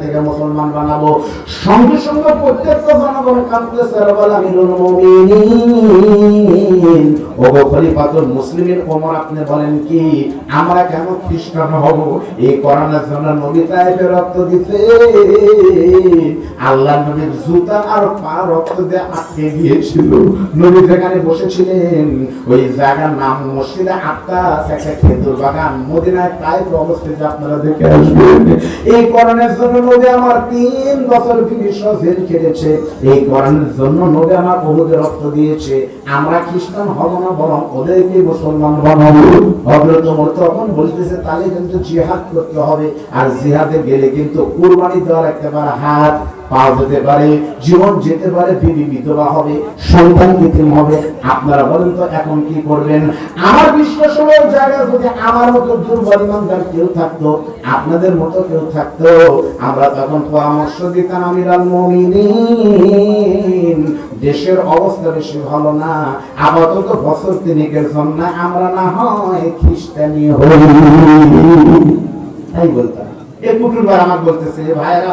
থেকে মুসলমান বানাবো। সঙ্গে সঙ্গে প্রত্যেকটা জনগণ কাঁদতেছে আমিরুল মুমিনিন। ওগো খলিফাতুল মুসলিমের ওমর, আপনি বলেন কি, আমরা কেন খ্রিস্টান হব? এই করোনার জন্য নবী তাইফে রক্ত দিতে আল্লাহ নবীর জুতা আর পা রক্ত দিয়ে আটকে গিয়েছিল নবী যেখানে বসেছিলেন, ওই জায়গার নাম মসজিদে আটটা একটা খেজুর বাগান, মদিনায় তাইফ অবস্থিত আপনারা দেখে আসবেন। এই করণের জন্য নদী আমার তিন বছর জেল খেটেছে। এই কোরআনের জন্য নদী আমার রক্ত দিয়েছে। আমরা খ্রিস্টান হব না, বরং ওদেরকে মুসলমান বানাবো তখন বলতেছে, তাহলে কিন্তু জিহাদ করতে হবে। আর জিহাদে গেলে কিন্তু কুরবানি দেওয়ার একেবারে হাত পাওয়া যেতে পারে, জীবন যেতে পারে বিবি বিধবা হবে সন্তান কৃত্রিম হবে। আপনারা বলেন তো, এখন কি করবেন? আমার হলো জায়গায় যদি আমার মতো দুর্বল ইমানদার কেউ থাকতো, আপনাদের মতো কেউ থাকতো। আমরা তখন পরামর্শ দিতাম, আমিরাল মুমিনিন, দেশের অবস্থা বেশি ভালো না, আপাতত বছর তিনেকের জন্য আমরা না হয় খ্রিস্টানি হই। তাই বলতাম। এই ভাই আমার বলতেছে ভাইরা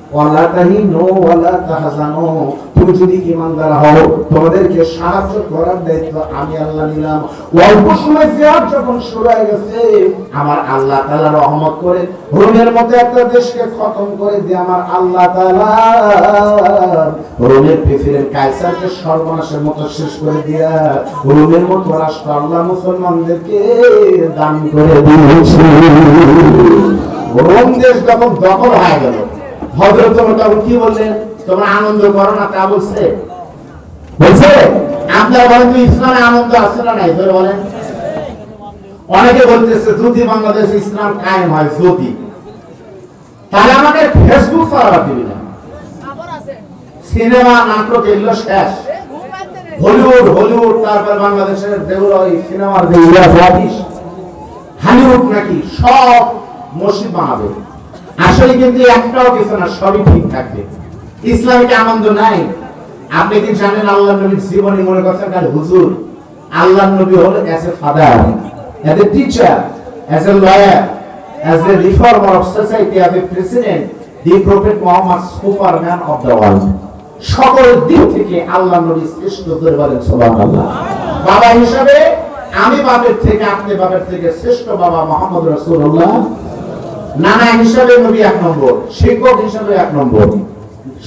ওয়ালা তাহিনু ওয়ালা তাহজানু তুমি যদি ইমানদার হও, তোমাদেরকে সাহায্য করার দায়িত্ব আমি আল্লাহ নিলাম। অল্প সময় জিহাদ যখন শুরু হয়ে গেছে, আমার আল্লাহ তাআলা রহমত করে রোমের মতো একটা দেশকে খতম করে দিয়ে আমার আল্লাহ তাআলা রোমের প্রেসিডেন্ট কাইসারকে সর্বনাশের মতো শেষ করে দিয়া রোমের মতো রাষ্ট্র আল্লাহ মুসলমানদেরকে দান করে দিয়েছে। রোম দেশ যখন দখল হয়ে গেল হজরত ওমর তখন কি বললেন? তোমরা আনন্দ করো না? তা বলছে। বলছে, আপনারা বলেন তো ইসলামে আনন্দ আছে না নাই? ধরে বলেন। অনেকে বলতেছে যদি বাংলাদেশ ইসলাম কায়েম হয় যদি তাহলে আমাকে ফেসবুক চালাবার দিবি না সিনেমা, নাটক এগুলো শেষ। হলিউড হলিউড, তারপর বাংলাদেশের যেগুলো সিনেমার যেগুলো হলিউড নাকি সব মসজিদ বানাবে। আসলে কিন্তু একটাও কিছু না, সবই ঠিক থাকবে। ইসলামিক আনন্দ নাই। আপনি কি জানেন আল্লাহ নবীর জীবনী মনে করছেন কাল হুজুর, আল্লাহ নবী হলো as a father as a teacher as a lawyer as a reformer of society as a president the prophet Muhammad superman of the world সকল দিক থেকে আল্লাহ নবী শ্রেষ্ঠ করে বলেন, সুবহানাল্লাহ। বাবা হিসাবে আমি বাপের থেকে, আপনি বাপের থেকে শ্রেষ্ঠ বাবা মোহাম্মদ রাসূলুল্লাহ। নানা হিসাবে নবী এক নম্বর, শিক্ষক হিসাবে এক নম্বর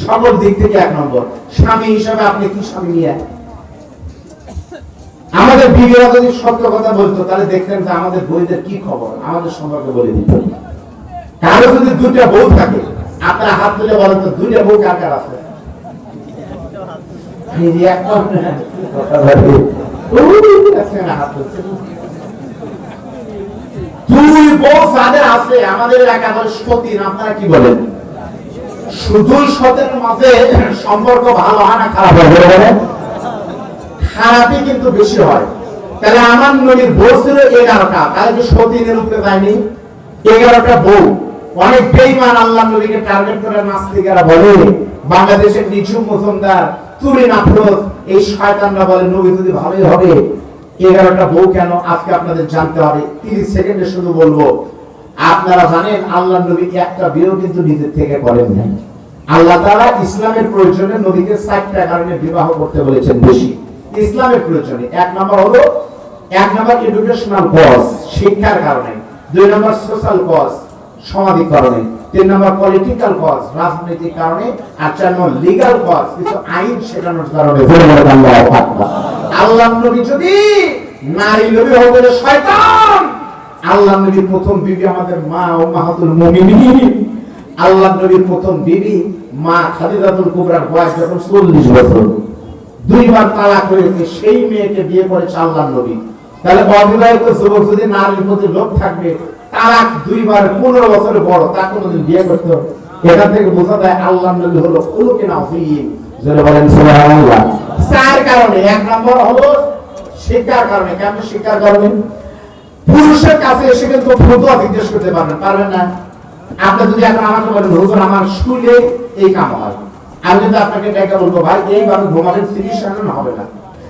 সকল দিক থেকে এক নম্বর। স্বামী হিসাবে আপনি কি স্বামী নিয়ে? আমাদের বিবিরা যদি সত্য কথা বলতো, তাহলে দেখতেন যে আমাদের বইদের কি খবর, আমাদের সম্পর্কে বলে দিত। কারও যদি দুটা বউ থাকে, আপনারা হাত তুলে বলেন তো, দুইটা বউ কার কার আছে? না হাত তুলছে। যাদের আছে, আমাদের এলাকা বলে সতীন আপনারা কি বলেন? শুধু সতের সম্পর্ক ভালো হয় না খারাপ হয়? খারাপই কিন্তু বেশি হয়। তাহলে আমার নবীর বউ ছিল এগারোটা, তাহলে কি সতীনের উপরে এগারোটা বউ। অনেক বেইমান আল্লাহ নবীকে টার্গেট করে নাস্তিকেরা বলে, বাংলাদেশের নিচু আফরোজ এই শয়তানরা বলে, নবী, যদি ভালোই হবে এগারোটা বউ কেন আজকে আপনাদের জানতে হবে? তিরিশ সেকেন্ডে শুধু বলব, আপনারা জানেন আল্লাহ নবী একটা বিয়েও কিন্তু নিজের থেকে করেন নাই। আল্লাহ তাআলা ইসলামের প্রয়োজনে নবীকে চারটা কারণে বিবাহ করতে বলেছেন বেশি। ইসলামের প্রয়োজনে। এক নম্বর হলো, এক নম্বর এডুকেশনাল কজ শিক্ষার কারণে। দুই নম্বর সোশ্যাল কজ সামাজিক কারণে তিন নম্বর পলিটিক্যাল কজ রাজনৈতিক কারণে। আর চার নম্বর লিগাল কজ কিছু আইন শেখানোর কারণে। আল্লাহু নবী যদি নারী নবী হতে শয়তান, আল্লাহ নবীর প্রথম বিবি আমাদের মা ও মাহাতুল মুমিনিন। আল্লাহ নবীর প্রথম বিবি মা খাদিজাতুল কুবরার বয়স যখন 40 বছর। দুইবার তালাক হয়েছে, সেই মেয়েকে বিয়ে করেছে আল্লাহ নবী। তাহলে অবিবাহিত যুবক যদি নারীর প্রতি লোভ থাকবে, তালাক দুইবার পনেরো বছরের বড়, তা কোনোদিন বিয়ে করতে এখান থেকে বোঝা যায় আল্লাহ নবী হলো নাফিম যেটা বলেন সুবহানাল্লাহ। চার কারণে, এক নম্বর হলো শিক্ষার কারণে। কেমন শিক্ষার কারণে? পুরুষের কাছে এসে কিন্তু ফতুয়া জিজ্ঞেস করতে পারবেন পারবেন না। আপনি যদি এখন আমাকে বলেন, হুজুর, আমার স্কুলে এই কাম হয়। আমি যদি আপনাকে ডেকে বলব, ভাই এইভাবে ঘুমাবেন চিকিৎসা হবে না।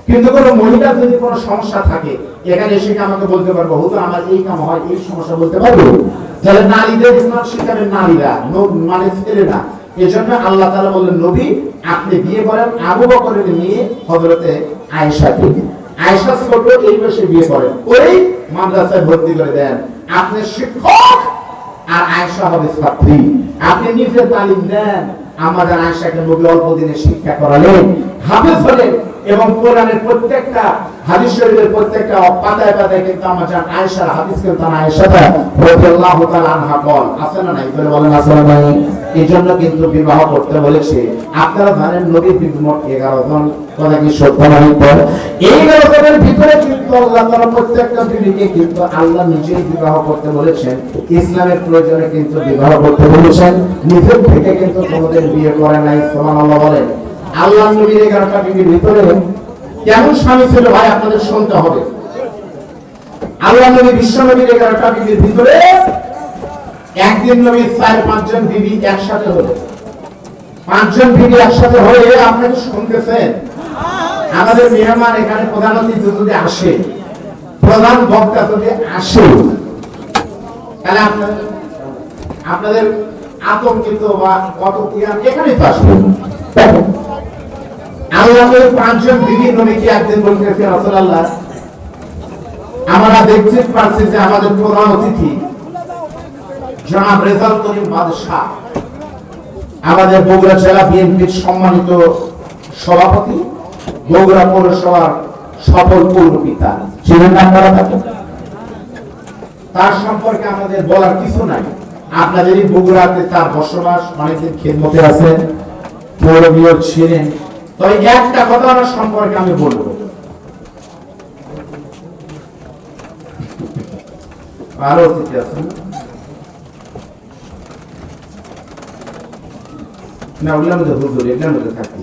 কিন্তু কোনো মহিলা যদি কোনো সমস্যা থাকে, এখানে এসে আমাকে বলতে পারব, হুজুর, আমার এই কাম হয়, এই সমস্যা বলতে পারব? তাহলে নারীদের ইসলাম শিখাবেন নারীরা মানে ছেলেরা এই জন্য আল্লাহ তাআলা বললেন, নবী, আপনি বিয়ে করেন আবু বকরের মেয়ে হযরতে আয়েশাকে আয়েশা ছোট, এই বয়সে বিয়ে করেন ওই মাদ্রাসায় ভর্তি করে দেন। আপনি শিক্ষক আর আয়েশা হবে ছাত্রী। আপনি নিজে তালিম দেন আমাদের আয়েশাকে নবী অল্প দিনে শিক্ষা করালেন। হাফেজ হলেন। এবং কোরআনের প্রত্যেকটা হাদিস শরীফের প্রত্যেকটা পাতায় পাতায় কিন্তু আমার জান আয়েশার হাদিস কিন্তু আয়েশাটা রাদিয়াল্লাহু তাআলা আনহা বল। আছে না নাই? বলে বলেন, আছে না নাই? এই জন্য কিন্তু বিবাহ করতে বলেছে আপনারা জানেন নবীর মোট 11 জন, কথা কি সত্য নয় তো এই 11 জনের ভিতরে কিন্তু আল্লাহ তাআলা প্রত্যেকটা বিবিকে কিন্তু আল্লাহ নিজেই বিবাহ করতে বলেছেন। ইসলামের প্রয়োজনে কিন্তু বিবাহ করতে বলেছেন। নিজের থেকে কিন্তু তোমাদের বিয়ে করে নাই, সুবহানাল্লাহ বলেন। আল্লাহ নবীর এগারোটা বিবির ভিতরে কেমন স্বামী ছিল ভাই আপনাদের শুনতে হবে। আল্লাহ নবী, বিশ্ব নবীর এগারোটা বিবির ভিতরে একদিন নবীর চার পাঁচজন বিবি একসাথে হলো। পাঁচজন বিবি একসাথে হয়ে আপনাকে শুনতেছেন। আমাদের মেহমান এখানে প্রধান অতিথি যদি আসে, প্রধান বক্তা যদি আসে, তাহলে আপনাদের আপনাদের আতঙ্কিত বা কত এখানেই তো আসবে। আল্লাহ ওই পাঁচজন একদিন বলতেছে আমরা পাচ্ছি যে আমাদের প্রধান অতিথি জনাব রেজাল করিম বাদশাহ, আমাদের বগুড়া জেলা বিএনপির সম্মানিত সভাপতি, বগুড়া পৌরসভার সফল পৌরপিতা। তাকে তার সম্পর্কে আমাদের বলার কিছু নাই। আপনাদেরই বগুড়াতে তার বসবাস অনেকদিন খেদমতে আছেন পৌরবীয় ছিলেন তবে একটা আমার সম্পর্কে আমি বলব। আরও অতিথি আছেন। না ওগুলোর হুজুর মধ্যে থাকি।